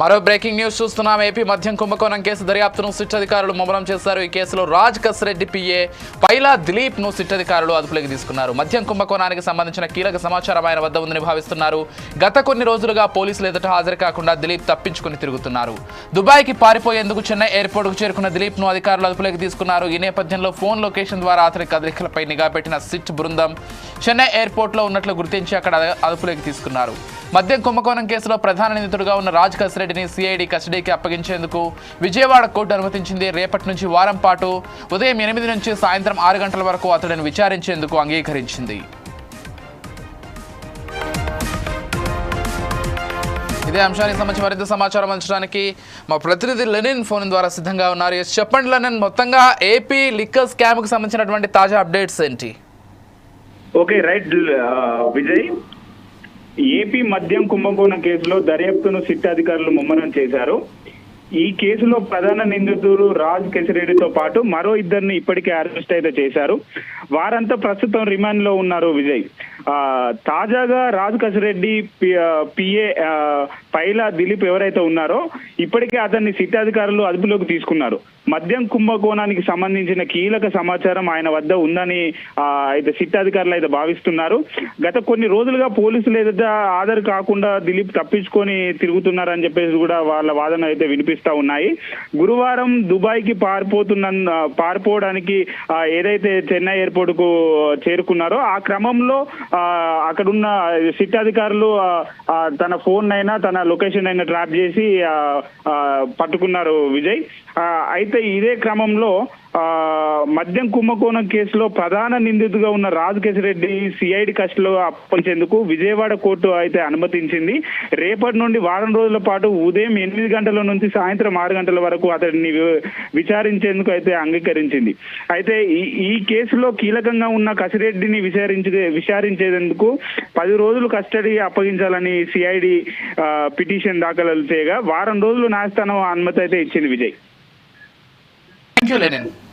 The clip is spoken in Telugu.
మరో బ్రేకింగ్ న్యూస్ చూస్తున్నాం. ఏపీ మద్యం కుంభకోణం కేసు దర్యాప్తును సిట్ అధికారులు ముమ్మరం చేశారు. ఈ కేసులో రాజ్ కసిరెడ్డి పిఏ పైలా దిలీప్ను సిట్ అధికారులు అదుపులోకి తీసుకున్నారు. మద్యం కుంభకోణానికి సంబంధించిన కీలక సమాచారం ఆయన వద్ద ఉందని భావిస్తున్నారు. గత కొన్ని రోజులుగా పోలీసులు ఎదుట హాజరు కాకుండా దిలీప్ తప్పించుకుని తిరుగుతున్నారు. దుబాయ్కి పారిపోయేందుకు చెన్నై ఎయిర్పోర్ట్కు చేరుకున్న దిలీప్ను అధికారులు అదుపులోకి తీసుకున్నారు. ఈ నేపథ్యంలో ఫోన్ లొకేషన్ ద్వారా అతని కదలికలపై నిఘా పెట్టిన సిట్ బృందం చెన్నై ఎయిర్పోర్ట్లో ఉన్నట్లు గుర్తించి అక్కడ అదుపులోకి తీసుకున్నారు. మద్యం కుంభకోణం కేసులో ప్రధాన నిందితుడిగా ఉన్న రాజ్ రెడ్డిని సిఐడి కస్టడీకి అప్పగించేందుకు విజయవాడ కోర్టు అనుమతించింది. రేపటి నుంచి వారం పాటు ఉదయం ఎనిమిది నుంచి సాయంత్రం ఆరు గంటల వరకు అతడిని విచారించేందుకు అంగీకరించింది. ఇదే అంశానికి సంబంధించి మరింత సమాచారం అందించడానికి మా ప్రతినిధి లెనిన్ ఫోన్ ద్వారా సిద్ధంగా ఉన్నారు. చెప్పండి లెనిన్ మొత్తంగా ఏపీ లిక్కర్ స్కామ్కి సంబంధించినటువంటి తాజా అప్డేట్స్ ఏంటి? Okay right uh, Vijay AP మద్యం కుంభకోణం కేసులో దర్యాప్తును సిట్ అధికారులు ముమ్మరం చేశారు. ఈ కేసులో ప్రధాన నిందితుడు రాజ్ కిషిరెడ్డితో పాటు మరో ఇద్దరిని ఇప్పటికే అరెస్ట్ అయితే చేశారు. వారంతా ప్రస్తుతం రిమాండ్లో ఉన్నారు విజయ్. తాజాగా రాజ్ కసిరెడ్డి పిఏ పైల దిలీప్ ఎవరైతే ఉన్నారో ఇప్పటికే అతన్ని సిట్ అధికారులు అదుపులోకి తీసుకున్నారు. మద్యం కుంభకోణానికి సంబంధించిన కీలక సమాచారం ఆయన వద్ద ఉందని అయితే సిట్ అధికారులు అయితే భావిస్తున్నారు. గత కొన్ని రోజులుగా పోలీసులు ఏదైతే ఆధార్ కాకుండా దిలీప్ తప్పించుకొని తిరుగుతున్నారని చెప్పేసి కూడా వాళ్ళ వాదన అయితే వినిపిస్తా ఉన్నాయి. గురువారం దుబాయ్కి పారిపోతున్న పారిపోవడానికి ఏదైతే చెన్నై ఎయిర్పోర్ట్కు చేరుకున్నారో ఆ క్రమంలో అక్కడున్న సిట్ అధికారులు తన ఫోన్ అయినా తన లొకేషన్ అయినా ట్రాప్ చేసి పట్టుకున్నారు విజయ్. అయితే ఇదే క్రమంలో మద్యం కుంభకోణం కేసులో ప్రధాన నిందితుగా ఉన్న రాజు కేసిరెడ్డి సిఐడి కస్టడీలో అప్పగించేందుకు విజయవాడ కోర్టు అయితే అనుమతించింది. రేపటి నుండి వారం రోజుల పాటు ఉదయం ఎనిమిది గంటల నుంచి సాయంత్రం ఆరు గంటల వరకు అతడిని విచారించేందుకు అయితే అంగీకరించింది. అయితే ఈ ఈ కేసులో కీలకంగా ఉన్న కసిరెడ్డిని విచారించే విచారించేందుకు పది రోజులు కస్టడీ అప్పగించాలని సిఐడి పిటిషన్ దాఖలు చేయగా వారం రోజులు న్యాయస్థానం అనుమతి అయితే ఇచ్చింది విజయ్. Thank you